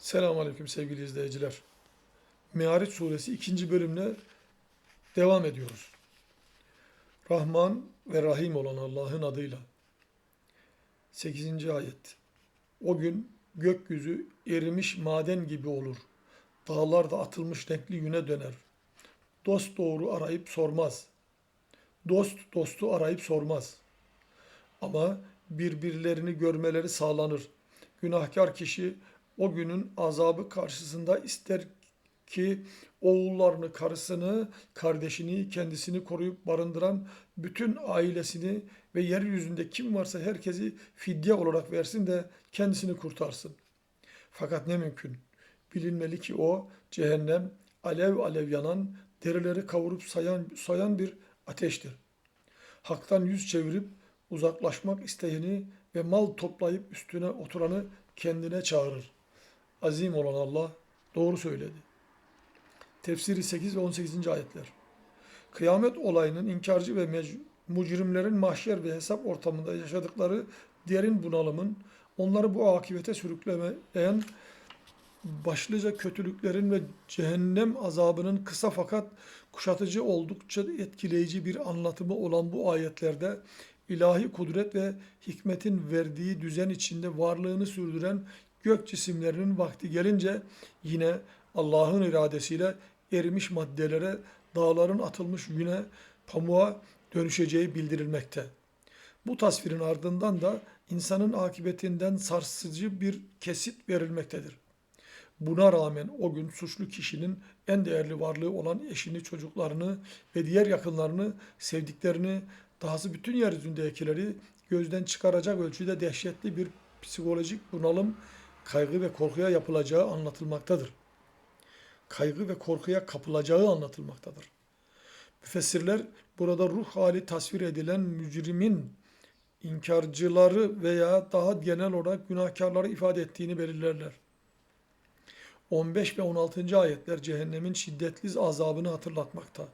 Selamünaleyküm sevgili izleyiciler. Meariç suresi ikinci bölümle devam ediyoruz. Rahman ve Rahim olan Allah'ın adıyla. 8. ayet. O gün gökyüzü erimiş maden gibi olur. Dağlar da atılmış renkli yüne döner. Dost doğru arayıp sormaz. Dost dostu arayıp sormaz. Ama birbirlerini görmeleri sağlanır. Günahkar kişi o günün azabı karşısında ister ki oğullarını, karısını, kardeşini, kendisini koruyup barındıran bütün ailesini ve yeryüzünde kim varsa herkesi fidye olarak versin de kendisini kurtarsın. Fakat ne mümkün? Bilinmeli ki o cehennem alev alev yanan, derileri kavurup sayan, sayan bir ateştir. Hak'tan yüz çevirip uzaklaşmak isteyeni ve mal toplayıp üstüne oturanı kendine çağırır. Azim olan Allah doğru söyledi. Tefsiri 8 ve 18. ayetler. Kıyamet olayının inkarcı ve mucrimlerin mahşer ve hesap ortamında yaşadıkları derin bunalımın onları bu akibete sürüklemeyen başlıca kötülüklerin ve cehennem azabının kısa fakat kuşatıcı oldukça etkileyici bir anlatımı olan bu ayetlerde ilahi kudret ve hikmetin verdiği düzen içinde varlığını sürdüren gök cisimlerinin vakti gelince yine Allah'ın iradesiyle erimiş maddelere, dağların atılmış yüne, pamuğa dönüşeceği bildirilmekte. Bu tasvirin ardından da insanın akıbetinden sarsıcı bir kesit verilmektedir. Buna rağmen o gün suçlu kişinin en değerli varlığı olan eşini, çocuklarını ve diğer yakınlarını, sevdiklerini, dahası bütün yeryüzündekileri gözden çıkaracak ölçüde dehşetli bir psikolojik bunalım, kaygı ve korkuya yapılacağı anlatılmaktadır. Kaygı ve korkuya kapılacağı anlatılmaktadır. Müfessirler burada ruh hali tasvir edilen mücrimin inkarcıları veya daha genel olarak günahkarları ifade ettiğini belirlerler. 15 ve 16. ayetler cehennemin şiddetli azabını hatırlatmakta.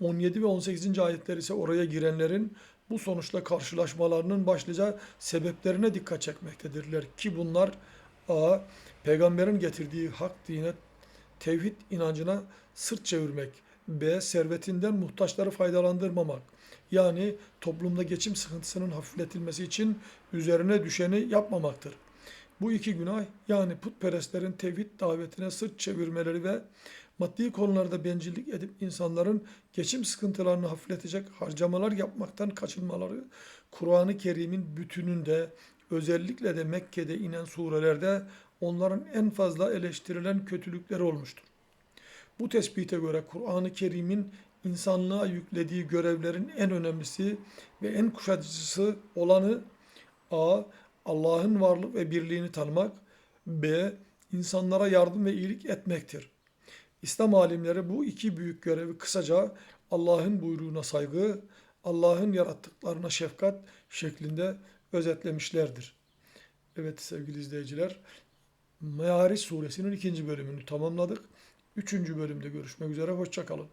17 ve 18. ayetler ise oraya girenlerin bu sonuçla karşılaşmalarının başlıca sebeplerine dikkat çekmektedirler ki bunlar a. Peygamberin getirdiği hak dine, tevhid inancına sırt çevirmek, b. Servetinden muhtaçları faydalandırmamak, yani toplumda geçim sıkıntısının hafifletilmesi için üzerine düşeni yapmamaktır. Bu iki günah yani putperestlerin tevhid davetine sırt çevirmeleri ve maddi konularda bencillik edip insanların geçim sıkıntılarını hafifletecek harcamalar yapmaktan kaçınmaları Kur'an-ı Kerim'in bütününde özellikle de Mekke'de inen surelerde onların en fazla eleştirilen kötülükleri olmuştur. Bu tespite göre Kur'an-ı Kerim'in insanlığa yüklediği görevlerin en önemlisi ve en kuşatıcısı olanı a. Allah'ın varlık ve birliğini tanımak, b. insanlara yardım ve iyilik etmektir. İslam alimleri bu iki büyük görevi kısaca Allah'ın buyruğuna saygı, Allah'ın yarattıklarına şefkat şeklinde özetlemişlerdir. Evet sevgili izleyiciler, Meariç suresinin ikinci bölümünü tamamladık. Üçüncü bölümde görüşmek üzere, hoşçakalın.